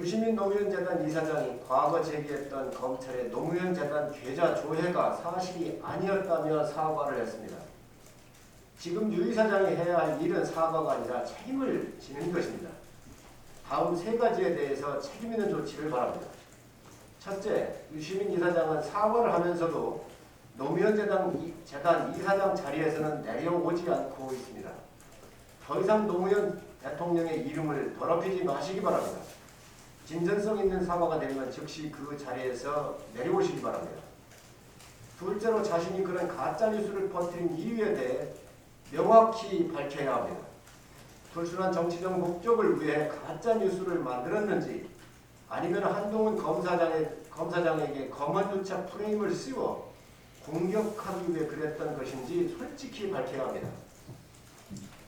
유시민 노무현재단 이사장이 과거 제기했던 검찰의 노무현재단 계좌 조회가 사실이 아니었다며 사과를 했습니다. 지금 유 이사장이 해야 할 일은 사과가 아니라 책임을 지는 것입니다. 다음 세 가지에 대해서 책임 있는 조치를 바랍니다. 첫째, 유시민 이사장은 사과를 하면서도 노무현 재단, 이- 재단 이사장 자리에서는 내려오지 않고 있습니다. 더 이상 노무현 대통령의 이름을 더럽히지 마시기 바랍니다. 진전성 있는 사과가 되면 즉시 그 자리에서 내려오시기 바랍니다. 둘째로 자신이 그런 가짜 뉴스를 퍼뜨린 이유에 대해 명확히 밝혀야 합니다. 불순한 정치적 목적을 위해 가짜 뉴스를 만들었는지 아니면 한동훈 검사장에, 검사장에게 검언 유착 프레임을 씌워 공격하기 위해 그랬던 것인지 솔직히 밝혀야 합니다.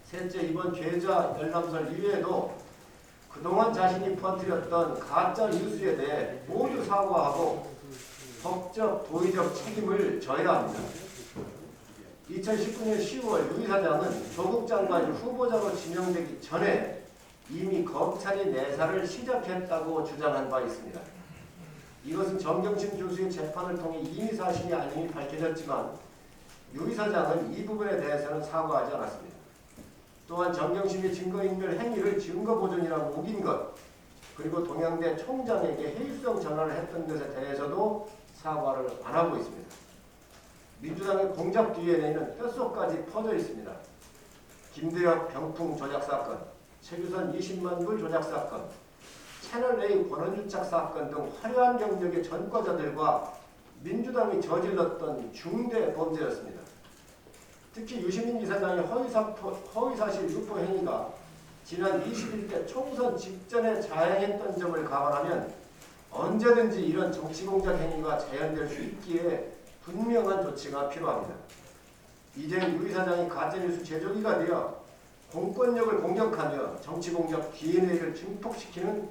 셋째, 이번 계좌 열람설 이외에도 그동안 자신이 퍼뜨렸던 가짜 뉴스에 대해 모두 사과하고 법적, 도의적 책임을 져야 합니다. 2019년 10월 유 이사장은 조국 장관이 후보자로 지명되기 전에 이미 검찰이 내사를 시작했다고 주장한 바 있습니다. 이것은 정경심 교수의 재판을 통해 이미 사실이 아님이 밝혀졌지만 유 이사장은 이 부분에 대해서는 사과하지 않았습니다. 또한 정경심의 증거인멸 행위를 증거 보존이라고 우긴 것 그리고 동양대 총장에게 해유성 전화를 했던 것에 대해서도 사과를 안 하고 있습니다. 민주당의 공작 DNA는 뼛속까지 퍼져 있습니다. 김대엽 병풍 조작 사건, 최규선 20만 불 조작 사건, 채널A 권한유착 사건 등 화려한 경력의 전과자들과 민주당이 저질렀던 중대 범죄였습니다. 특히 유시민 이사장의 허위사실 유포 행위가 지난 21대 총선 직전에 자행했던 점을 감안하면 언제든지 이런 정치공작 행위가 재현될 수 있기에 분명한 조치가 필요합니다. 이재용 유 이사장이 가짜뉴스 제조기가 되어 공권력을 공격하며 정치공작 DNA를 증폭시키는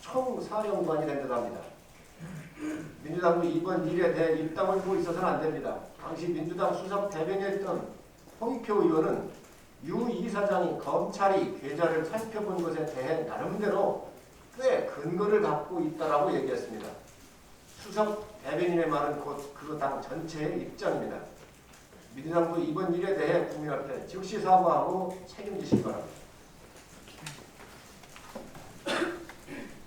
총사령관이 된 듯합니다. 민주당도 이번 일에 대해 입당을 보고 있어서는 안 됩니다. 당시 민주당 수석 대변이었던 홍익표 의원은 유 이사장이 검찰이 계좌를 살펴본 것에 대해 나름대로 꽤 근거를 갖고 있다라고 얘기했습니다. 수석 대변인의 말은 곧 그 당 전체의 입장입니다. 민주당도 이번 일에 대해 국민 앞에 즉시 사과하고 책임지시기 바랍니다.